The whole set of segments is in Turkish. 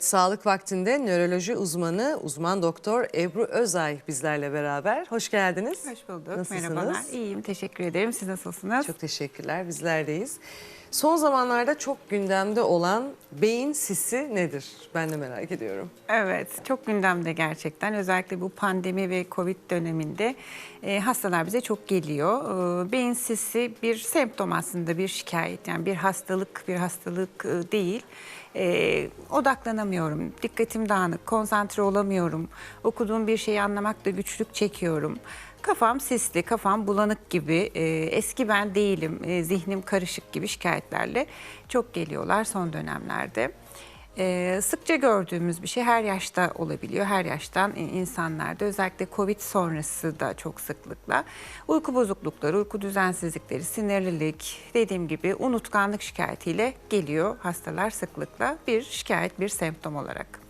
Sağlık vaktinde nöroloji uzmanı uzman doktor Ebru Özay bizlerle beraber. Hoş geldiniz. Hoş bulduk. Nasılsınız? Merhabalar. İyiyim. Teşekkür ederim. Siz nasılsınız? Çok teşekkürler. Bizlerdeyiz. Son zamanlarda çok gündemde olan beyin sisi nedir? Ben de merak ediyorum. Evet, çok gündemde gerçekten. Özellikle bu pandemi ve Covid döneminde e, hastalar bize çok geliyor. E, beyin sisi bir semptom aslında, bir şikayet. Yani bir hastalık, bir hastalık e, değil. E, odaklanamıyorum, dikkatim dağınık, konsantre olamıyorum. Okuduğum bir şeyi anlamakta güçlük çekiyorum. Kafam sisli, kafam bulanık gibi, e, eski ben değilim, e, zihnim karışık gibi şikayetlerle çok geliyorlar son dönemlerde. Ee, sıkça gördüğümüz bir şey her yaşta olabiliyor. Her yaştan e, insanlarda özellikle Covid sonrası da çok sıklıkla uyku bozuklukları, uyku düzensizlikleri, sinirlilik, dediğim gibi unutkanlık şikayetiyle geliyor hastalar sıklıkla bir şikayet, bir semptom olarak.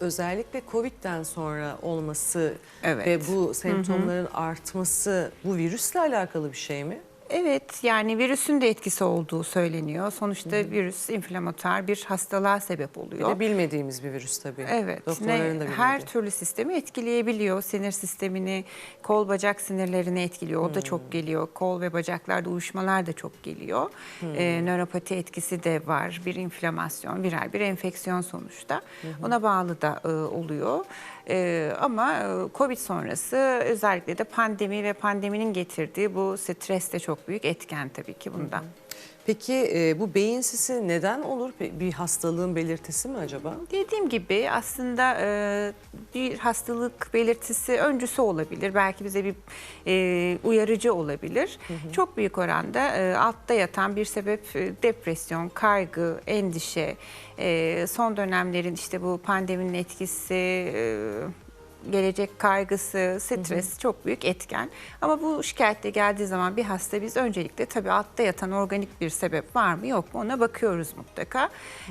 Özellikle Covid'den sonra olması Evet. ve bu semptomların artması bu virüsle alakalı bir şey mi? Evet yani virüsün de etkisi olduğu söyleniyor. Sonuçta virüs inflamatuar bir hastalığa sebep Bir oluyor. de bilmediğimiz bir virüs tabii. Evet. Doktorların ne- da bilmediği. her türlü sistemi etkileyebiliyor. Sinir sistemini, kol bacak sinirlerini etkiliyor. O da çok geliyor. Kol ve bacaklarda uyuşmalar da çok geliyor. Ee, nöropati etkisi de var. Bir inflamasyon, viral bir enfeksiyon sonuçta. Ona bağlı da e, oluyor. Ee, ama e, Covid sonrası özellikle de pandemi ve pandeminin getirdiği bu stres de çok büyük etken tabii ki bunda. Peki e, bu beyin sisi neden olur? Bir hastalığın belirtisi mi acaba? Dediğim gibi aslında e, bir hastalık belirtisi öncüsü olabilir. Belki bize bir e, uyarıcı olabilir. Çok büyük oranda e, altta yatan bir sebep e, depresyon, kaygı, endişe. E, son dönemlerin işte bu pandeminin etkisi, e, gelecek kaygısı, stres çok büyük etken. Ama bu şikayetle geldiği zaman bir hasta biz öncelikle tabii altta yatan organik bir sebep var mı yok mu ona bakıyoruz mutlaka.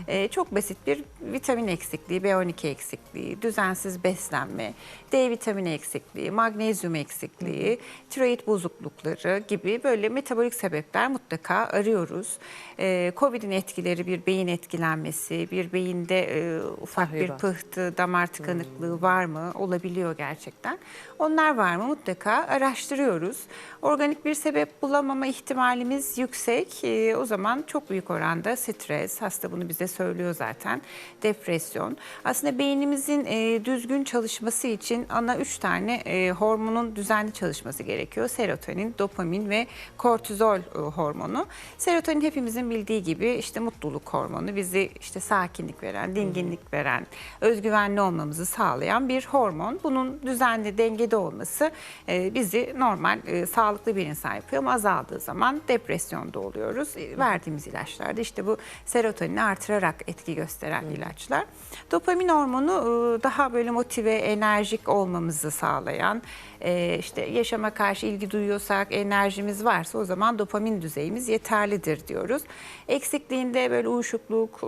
Ee, çok basit bir vitamin eksikliği, B12 eksikliği, düzensiz beslenme, D vitamini eksikliği, magnezyum eksikliği, tiroid bozuklukları gibi böyle metabolik sebepler mutlaka arıyoruz. Ee, Covid'in etkileri bir beyin etkilenmesi, bir beyinde e, ufak bir Tahribat. pıhtı, damar tıkanıklığı var mı? Olabiliyor gerçekten. Onlar var mı? Mutlaka araştırıyoruz. Organik bir sebep bulamama ihtimalimiz yüksek. Ee, o zaman çok büyük oranda stres, hasta bunu bize söylüyor zaten, depresyon. Aslında beynimizin e, düzgün çalışması için ana üç tane e, hormonun düzenli çalışması gerekiyor. Serotonin, dopamin ve kortizol e, hormonu. Serotonin hepimizin bildiği gibi işte mutluluk hormonu. Bizi işte sakinlik veren, dinginlik veren, özgüvenli olmamızı sağlayan bir hormon. Bunun düzenli dengede olması e, bizi normal e, sağlıklı bir insan yapıyor ama azaldığı zaman depresyonda oluyoruz. E, verdiğimiz ilaçlarda işte bu serotonini artırarak etki gösteren ilaçlar. Dopamin hormonu e, daha böyle motive, enerjik olmamızı sağlayan, e, işte yaşama karşı ilgi duyuyorsak, enerjimiz varsa o zaman dopamin düzeyimiz yeterlidir diyoruz. Eksikliğinde böyle uyuşukluk, e,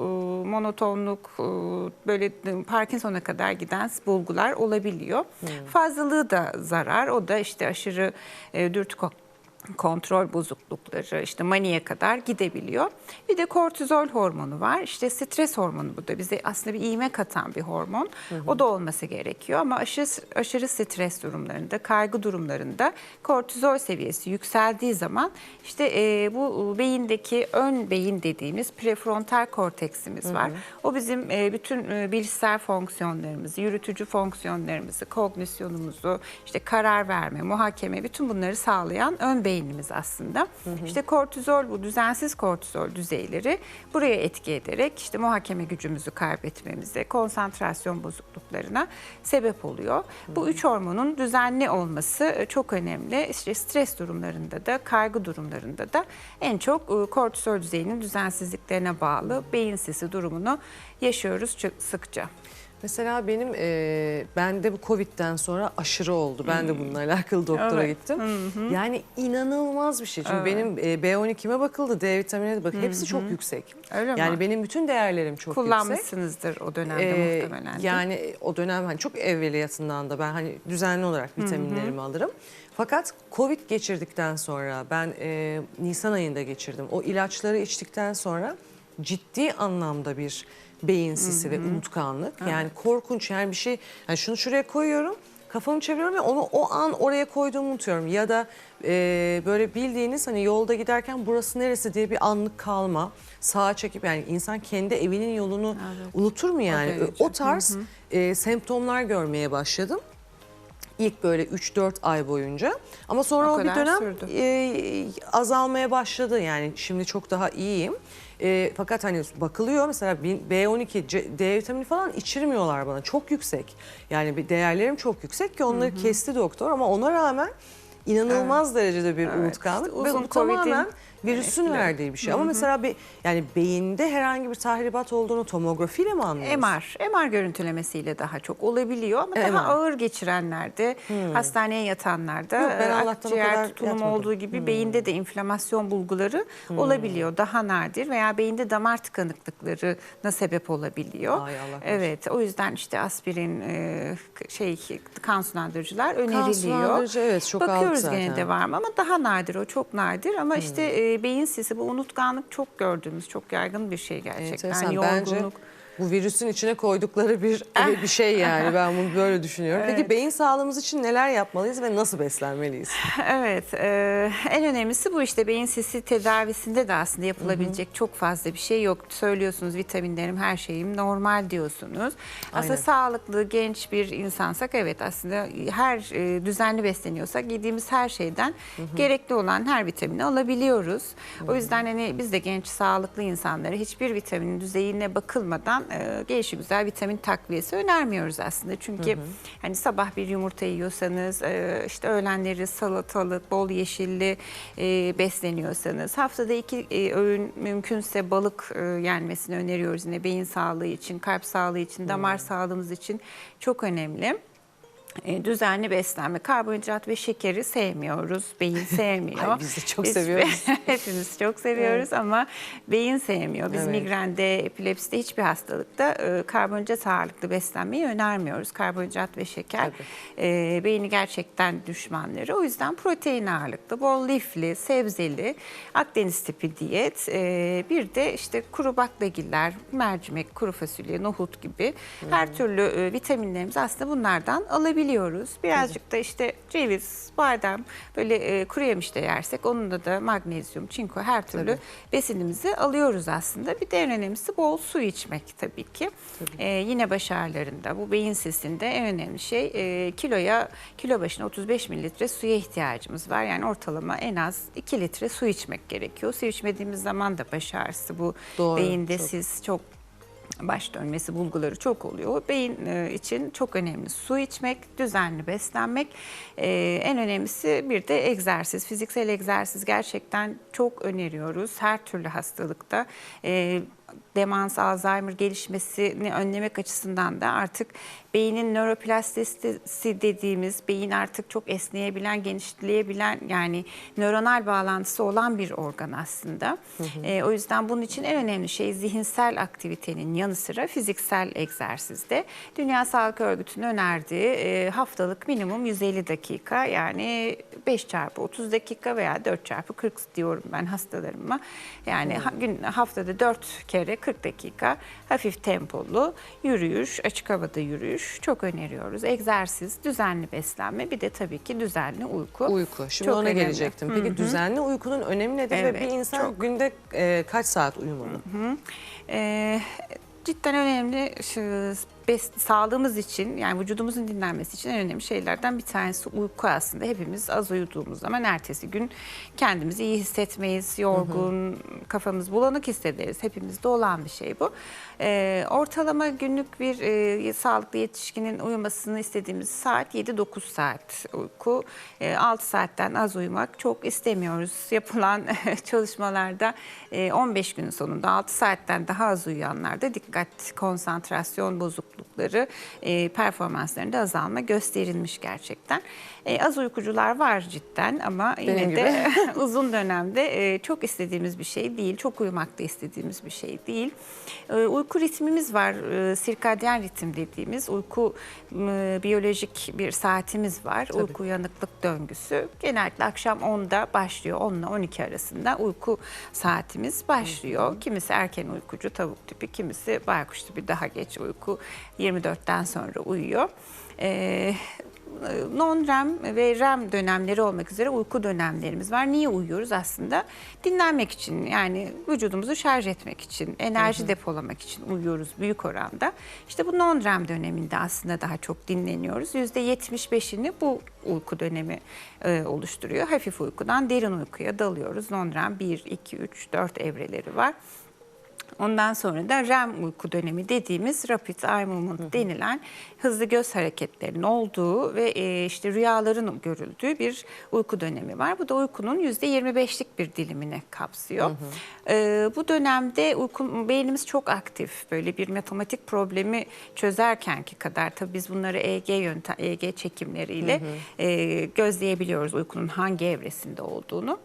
monotonluk, e, böyle Parkinson'a kadar giden bulgular olabiliyor. Fazlalığı da zarar. O da işte aşırı e, dürtü kontrol bozuklukları, işte maniye kadar gidebiliyor. Bir de kortizol hormonu var. İşte stres hormonu bu da bize aslında bir iğme katan bir hormon. O da olması gerekiyor ama aşırı, aşırı stres durumlarında, kaygı durumlarında kortizol seviyesi yükseldiği zaman işte e, bu beyindeki ön beyin dediğimiz prefrontal korteksimiz var. O bizim e, bütün e, bilişsel fonksiyonlarımızı, yürütücü fonksiyonlarımızı, kognisyonumuzu, işte karar verme, muhakeme bütün bunları sağlayan ön beynimiz aslında. İşte kortizol bu düzensiz kortizol düzeyleri buraya etki ederek işte muhakeme gücümüzü kaybetmemize, konsantrasyon bozukluklarına sebep oluyor. Bu üç hormonun düzenli olması e, çok önemli. İşte stres durumlarında da, kaygı durumlarında da en çok e, kortizol düzeyinin düzensizliklerine bağlı beyin sisi durumunu yaşıyoruz sıkça. Mesela benim e, bende bu Covid'den sonra aşırı oldu. Ben de bununla alakalı doktora Hmm. Evet. gittim. Yani inanılmaz bir şey. Çünkü benim e, B12'me bakıldı, D vitamine de bak. Hepsi çok yüksek. Öyle mi? yani benim bütün değerlerim çok yüksek. Kullanmışsınızdır o dönemde Ee, muhtemelen. Yani o dönem hani çok evveliyatından da ben hani düzenli olarak vitaminlerimi alırım. Fakat Covid geçirdikten sonra ben e, Nisan ayında geçirdim. O ilaçları içtikten sonra ciddi anlamda bir beyin sisi ve unutkanlık. Yani korkunç yani bir şey yani şunu şuraya koyuyorum kafamı çeviriyorum ve onu o an oraya koyduğumu unutuyorum. Ya da e, böyle bildiğiniz hani yolda giderken burası neresi diye bir anlık kalma. Sağa çekip yani insan kendi evinin yolunu unutur mu yani? derece. O tarz e, semptomlar görmeye başladım. İlk böyle 3-4 ay boyunca. Ama sonra O o, bir dönem sürdü. e, azalmaya başladı. Yani şimdi çok daha iyiyim. E, fakat hani bakılıyor mesela B- B12, C- D vitamini falan içirmiyorlar bana. Çok yüksek. Yani bir değerlerim çok yüksek ki onları kesti doktor ama ona rağmen inanılmaz derecede bir Evet, unutkanlık işte ve bu tamamen virüsün etkileri. verdiği bir şey. Ama mesela bir yani beyinde herhangi bir tahribat olduğunu tomografiyle mi anlıyoruz? MR, MR görüntülemesiyle daha çok olabiliyor ama MR. daha ağır geçirenlerde, hastaneye yatanlarda, Yok, ben e, Allah'tan o akciğer kadar tutulumu yatmadım. olduğu gibi beyinde de inflamasyon bulguları olabiliyor. Daha nadir veya beyinde damar tıkanıklıklarına sebep olabiliyor. Ay, Allah korusun. evet, o yüzden işte aspirin, e, şey kan sulandırıcılar öneriliyor. sulandırıcı, evet, çok aldık Bakıyoruz zaten. gene de var mı ama daha nadir o çok nadir ama işte e, beyin sisi bu unutkanlık çok gördüğümüz çok yaygın bir şey gerçekten. Enteresan. Bence Yorgunluk. Bu virüsün içine koydukları bir bir şey yani ben bunu böyle düşünüyorum. Peki beyin sağlığımız için neler yapmalıyız ve nasıl beslenmeliyiz? Evet, e, en önemlisi bu işte beyin sisi tedavisinde de aslında yapılabilecek çok fazla bir şey yok. Söylüyorsunuz vitaminlerim, her şeyim normal diyorsunuz. Aslında Aynen. sağlıklı, genç bir insansak evet aslında her e, düzenli besleniyorsak yediğimiz her şeyden gerekli olan her vitamini alabiliyoruz. O yüzden hani biz de genç, sağlıklı insanlara hiçbir vitaminin düzeyine bakılmadan e, gelişi güzel vitamin takviyesi önermiyoruz aslında. Çünkü hani sabah bir yumurta yiyorsanız, e, işte öğlenleri salatalık, bol yeşilli e, besleniyorsanız, haftada iki e, öğün mümkünse balık e, yenmesini öneriyoruz yine beyin sağlığı için, kalp sağlığı için, damar sağlığımız için çok önemli. E, düzenli beslenme, karbonhidrat ve şekeri sevmiyoruz. Beyin sevmiyor. Ay, biz de çok seviyoruz. hepimiz çok seviyoruz ama beyin sevmiyor. Biz Evet. migrende, epilepside hiçbir hastalıkta e, karbonhidrat ağırlıklı beslenmeyi önermiyoruz. Karbonhidrat ve şeker e, beyni gerçekten düşmanları. O yüzden protein ağırlıklı, bol lifli, sebzeli, Akdeniz tipi diyet. e, bir de işte kuru baklagiller, mercimek, kuru fasulye, nohut gibi her türlü e, vitaminlerimizi aslında bunlardan alabiliyoruz. Birazcık da işte ceviz, badem, böyle e, kuru yemiş de yersek onunla da magnezyum, çinko her türlü Tabii. besinimizi alıyoruz aslında. Bir de en önemlisi bol su içmek tabii ki. Ee, yine baş ağrılarında bu beyin sesinde en önemli şey e, kiloya kilo başına 35 mililitre suya ihtiyacımız var. Yani ortalama en az 2 litre su içmek gerekiyor. Su içmediğimiz zaman da baş ağrısı bu Doğru, beyinde çok. siz çok baş dönmesi bulguları çok oluyor. Beyin e, için çok önemli su içmek, düzenli beslenmek. E, en önemlisi bir de egzersiz. Fiziksel egzersiz gerçekten çok öneriyoruz. Her türlü hastalıkta. E, demans, Alzheimer gelişmesini önlemek açısından da artık beynin nöroplastisitesi dediğimiz beyin artık çok esneyebilen, genişleyebilen yani nöronal bağlantısı olan bir organ aslında. Ee, o yüzden bunun için en önemli şey zihinsel aktivitenin yanı sıra fiziksel egzersizde. Dünya Sağlık Örgütü'nün önerdiği e, haftalık minimum 150 dakika yani 5 çarpı 30 dakika veya 4 çarpı 40 diyorum ben hastalarıma. Yani ha- gün haftada 4 kere 40 dakika hafif tempolu yürüyüş, açık havada yürüyüş çok öneriyoruz. Egzersiz, düzenli beslenme bir de tabii ki düzenli uyku. Uyku. Şimdi Çok ona önemli. gelecektim. Peki düzenli uykunun önemi nedir ve Evet, bir insan çok. günde e, kaç saat uyumalı? Ee, cidden önemli şu, bes- sağlığımız için yani vücudumuzun dinlenmesi için en önemli şeylerden bir tanesi uyku aslında. Hepimiz az uyuduğumuz zaman ertesi gün kendimizi iyi hissetmeyiz, yorgun, kafamız bulanık hissederiz. Hepimizde olan bir şey bu. Ee, ortalama günlük bir e, sağlıklı yetişkinin uyumasını istediğimiz saat 7-9 saat uyku. E, 6 saatten az uyumak çok istemiyoruz. Yapılan çalışmalarda e, 15 günün sonunda 6 saatten daha az uyuyanlarda dikkat, konsantrasyon bozukluğu, bozuklukları e, performanslarında azalma gösterilmiş gerçekten. E, az uykucular var cidden ama yine Benim de uzun dönemde e, çok istediğimiz bir şey değil. Çok uyumak da istediğimiz bir şey değil. E, uyku ritmimiz var. E, sirkadyen ritim dediğimiz uyku e, biyolojik bir saatimiz var. Uyku uyanıklık döngüsü. Genellikle akşam 10'da başlıyor. 10 ile 12 arasında uyku saatimiz başlıyor. Kimisi erken uykucu tavuk tipi, kimisi baykuş tipi daha geç uyku 24'ten sonra uyuyor. E, non-REM ve REM dönemleri olmak üzere uyku dönemlerimiz var. Niye uyuyoruz aslında? Dinlenmek için yani vücudumuzu şarj etmek için, enerji depolamak için uyuyoruz büyük oranda. İşte bu non-REM döneminde aslında daha çok dinleniyoruz. %75'ini bu uyku dönemi e, oluşturuyor. Hafif uykudan derin uykuya dalıyoruz. Non-REM 1, 2, 3, 4 evreleri var. Ondan sonra da REM uyku dönemi dediğimiz rapid eye movement denilen hızlı göz hareketlerinin olduğu ve e, işte rüyaların görüldüğü bir uyku dönemi var. Bu da uykunun %25'lik bir dilimini kapsıyor. E, bu dönemde uyku, beynimiz çok aktif. Böyle bir matematik problemi çözerkenki kadar tabii biz bunları EEG yöntem, EEG çekimleriyle e, gözleyebiliyoruz uykunun hangi evresinde olduğunu.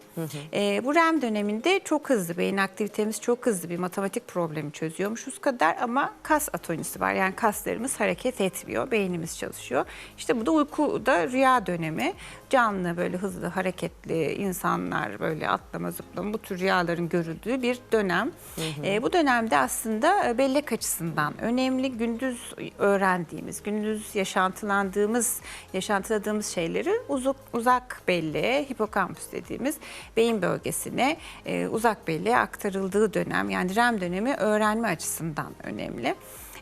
E, bu REM döneminde çok hızlı beyin aktivitemiz çok hızlı bir matematik problemi çözüyormuşuz kadar ama kas atonisi var. Yani kaslarımız hareket etmiyor, beynimiz çalışıyor. İşte bu da uykuda rüya dönemi. Canlı böyle hızlı hareketli insanlar böyle atlama zıplama bu tür rüyaların görüldüğü bir dönem. E, bu dönemde aslında e, bellek açısından önemli gündüz öğrendiğimiz, gündüz yaşantılandığımız, yaşantıladığımız şeyleri uzak, uzak belleğe, hipokampüs dediğimiz beyin bölgesine e, uzak belleğe aktarıldığı dönem yani REM dönemi öğrenme açısından önemli.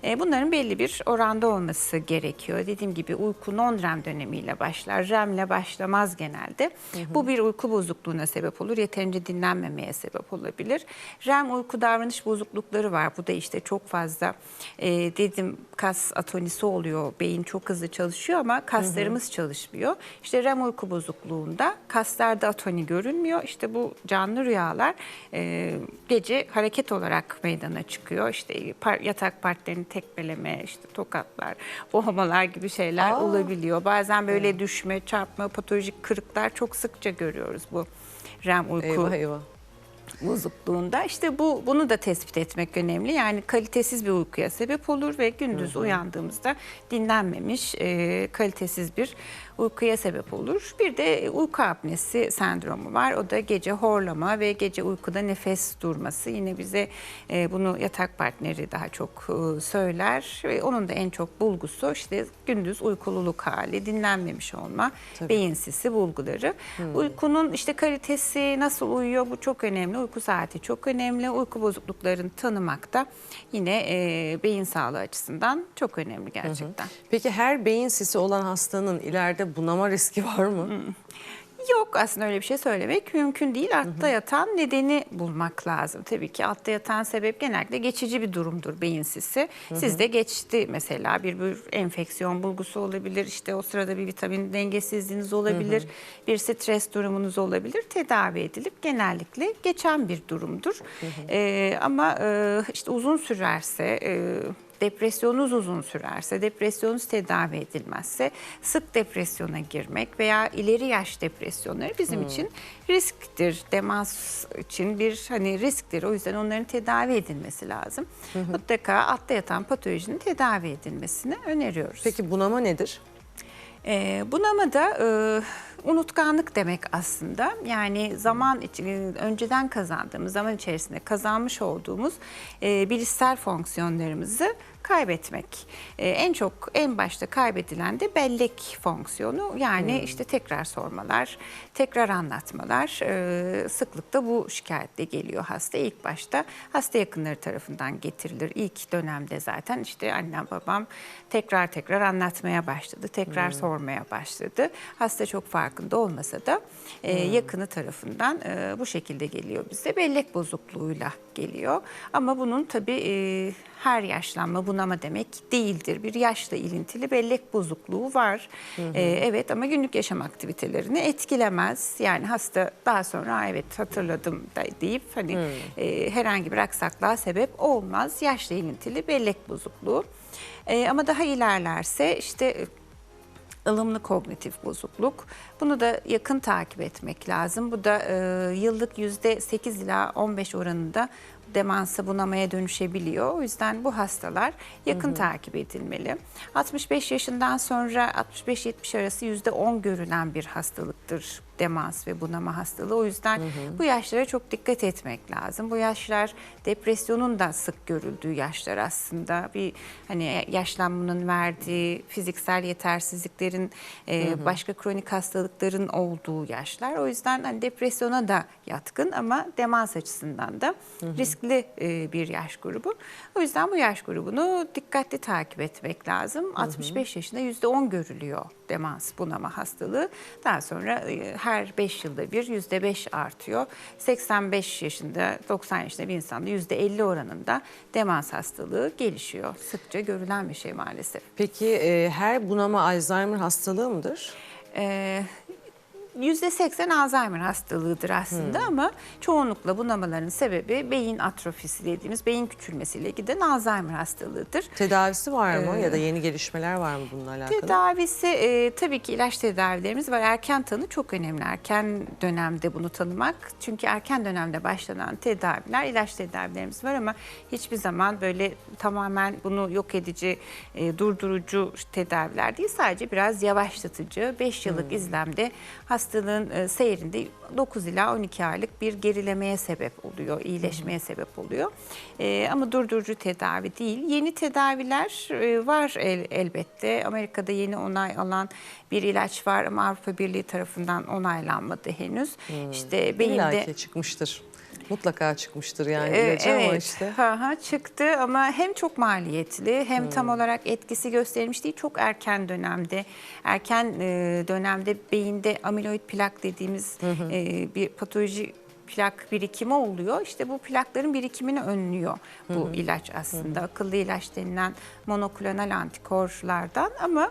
E, Bunların belli bir oranda olması gerekiyor. Dediğim gibi uyku non-REM dönemiyle başlar. REM ile başlamaz genelde. Bu bir uyku bozukluğuna sebep olur. Yeterince dinlenmemeye sebep olabilir. REM uyku davranış bozuklukları var. Bu da işte çok fazla e, dedim kas atonisi oluyor. Beyin çok hızlı çalışıyor ama kaslarımız çalışmıyor. İşte REM uyku bozukluğunda kaslarda atoni görünmüyor. İşte bu canlı rüyalar e, gece hareket olarak meydana çıkıyor. İşte par- yatak partnerini tekmeleme, işte tokatlar, boğmalar gibi şeyler Aa. olabiliyor. Bazen böyle düşme, çarpma, patolojik kırıklar çok sıkça görüyoruz bu REM uyku Eyvah eyvah. bozukluğunda. İşte bu bunu da tespit etmek önemli. Yani kalitesiz bir uykuya sebep olur ve gündüz uyandığımızda dinlenmemiş, e, kalitesiz bir uykuya sebep olur. Bir de uyku apnesi sendromu var. O da gece horlama ve gece uykuda nefes durması. Yine bize e, bunu yatak partneri daha çok e, söyler ve onun da en çok bulgusu işte gündüz uykululuk hali, dinlenmemiş olma, beyin sisi bulguları. Uykunun işte kalitesi nasıl uyuyor bu çok önemli. Uyku saati çok önemli. Uyku bozukluklarını tanımak da yine e, beyin sağlığı açısından çok önemli gerçekten. Peki her beyin sisi olan hastanın ileride bunama riski var mı? Yok aslında öyle bir şey söylemek mümkün değil. Altta yatan nedeni bulmak lazım. Tabii ki altta yatan sebep genellikle geçici bir durumdur beyin sisi. Sizde geçti mesela bir, bir enfeksiyon bulgusu olabilir. İşte o sırada bir vitamin dengesizliğiniz olabilir. Bir stres durumunuz olabilir. Tedavi edilip genellikle geçen bir durumdur. Ee, ama e, işte uzun sürerse... E, depresyonunuz uzun sürerse, depresyonunuz tedavi edilmezse sık depresyona girmek veya ileri yaş depresyonları bizim için risktir. Demans için bir hani risktir. O yüzden onların tedavi edilmesi lazım. Mutlaka altta yatan patolojinin tedavi edilmesini öneriyoruz. Peki bunama nedir? Ee, bunama da e, unutkanlık demek aslında. Yani zaman için önceden kazandığımız, zaman içerisinde kazanmış olduğumuz e, bilişsel fonksiyonlarımızı kaybetmek. E, en çok en başta kaybedilen de bellek fonksiyonu. Yani işte tekrar sormalar, tekrar anlatmalar. E, sıklıkla bu şikayetle geliyor hasta. İlk başta hasta yakınları tarafından getirilir. İlk dönemde zaten işte annem babam tekrar tekrar anlatmaya başladı. Tekrar sormaya başladı. Hasta çok farkında olmasa da e, yakını tarafından e, bu şekilde geliyor bize. Bellek bozukluğuyla geliyor. Ama bunun tabii e, her yaşlanma bunama demek değildir. Bir yaşla ilintili bellek bozukluğu var. Ee, evet ama günlük yaşam aktivitelerini etkilemez. Yani hasta daha sonra "Aa, evet hatırladım da deyip hani e, herhangi bir aksaklığa sebep olmaz. Yaşla ilintili bellek bozukluğu. Ee, ama daha ilerlerse işte ılımlı kognitif bozukluk. Bunu da yakın takip etmek lazım. Bu da e, yıllık yüzde 8 ila 15 oranında demansa bunamaya dönüşebiliyor. O yüzden bu hastalar yakın takip edilmeli. 65 yaşından sonra 65-70 arası yüzde 10 görülen bir hastalıktır demans ve bunama hastalığı. O yüzden bu yaşlara çok dikkat etmek lazım. Bu yaşlar depresyonun da sık görüldüğü yaşlar aslında. Bir hani yaşlanmanın verdiği fiziksel yetersizliklerin, e, başka kronik hastalıkların olduğu yaşlar. O yüzden hani depresyona da yatkın ama demans açısından da riskli e, bir yaş grubu. O yüzden bu yaş grubunu dikkatli takip etmek lazım. 65 yaşında %10 görülüyor demans bunama hastalığı. Daha sonra e, her 5 yılda bir %5 artıyor. 85 yaşında 90 yaşında bir insanda %50 oranında demans hastalığı gelişiyor. Sıkça görülen bir şey maalesef. Peki e, her bunama Alzheimer hastalığı mıdır? Ee, %80 Alzheimer hastalığıdır aslında ama çoğunlukla bunamaların sebebi beyin atrofisi dediğimiz beyin küçülmesiyle giden Alzheimer hastalığıdır. Tedavisi var mı ya da yeni gelişmeler var mı bununla alakalı? Tedavisi e, tabii ki ilaç tedavilerimiz var. Erken tanı çok önemli. Erken dönemde bunu tanımak. Çünkü erken dönemde başlanan tedaviler, ilaç tedavilerimiz var ama hiçbir zaman böyle tamamen bunu yok edici, e, durdurucu tedaviler değil. Sadece biraz yavaşlatıcı. 5 yıllık izlemde hastalığın e, seyrinde 9 ila 12 aylık bir gerilemeye sebep oluyor, iyileşmeye sebep oluyor. E, ama durdurucu tedavi değil. Yeni tedaviler e, var el- elbette. Amerika'da yeni onay alan bir ilaç var ama Avrupa Birliği tarafından onaylanmadı henüz. İşte İlla beyinde ki çıkmıştır. Mutlaka çıkmıştır yani ee, ilacı ama evet, işte. ha, ha, çıktı ama hem çok maliyetli hem tam olarak etkisi göstermiş değil. Çok erken dönemde, erken e, dönemde beyinde amiloid plak dediğimiz e, bir patoloji plak birikimi oluyor. İşte bu plakların birikimini önlüyor bu ilaç aslında. Akıllı ilaç denilen monoklonal antikorlardan ama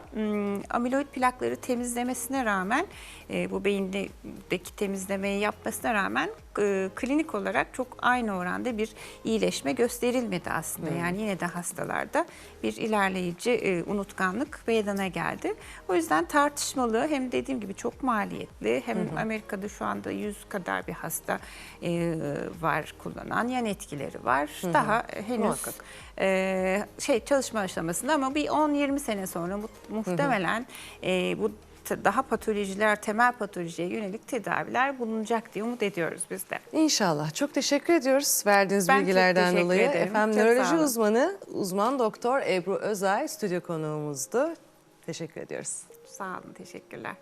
amiloid plakları temizlemesine rağmen e, bu beyindeki temizlemeyi yapmasına rağmen e, klinik olarak çok aynı oranda bir iyileşme gösterilmedi aslında. Yani yine de hastalarda bir ilerleyici e, unutkanlık meydana geldi. O yüzden tartışmalı hem dediğim gibi çok maliyetli hem Amerika'da şu anda 100 kadar bir hasta e, var kullanan yan etkileri var. Daha henüz Muhakkak. e, şey çalışma aşamasında ama bir 10-20 sene sonra mu- muhtemelen e, bu t- daha patolojiler, temel patolojiye yönelik tedaviler bulunacak diye umut ediyoruz biz de. İnşallah. Çok teşekkür ediyoruz verdiğiniz Ben çok bilgilerden teşekkür dolayı. ederim. Efendim Çok sağ nöroloji olun. uzmanı, uzman doktor Ebru Özay stüdyo konuğumuzdu. Teşekkür ediyoruz. Sağ olun, teşekkürler.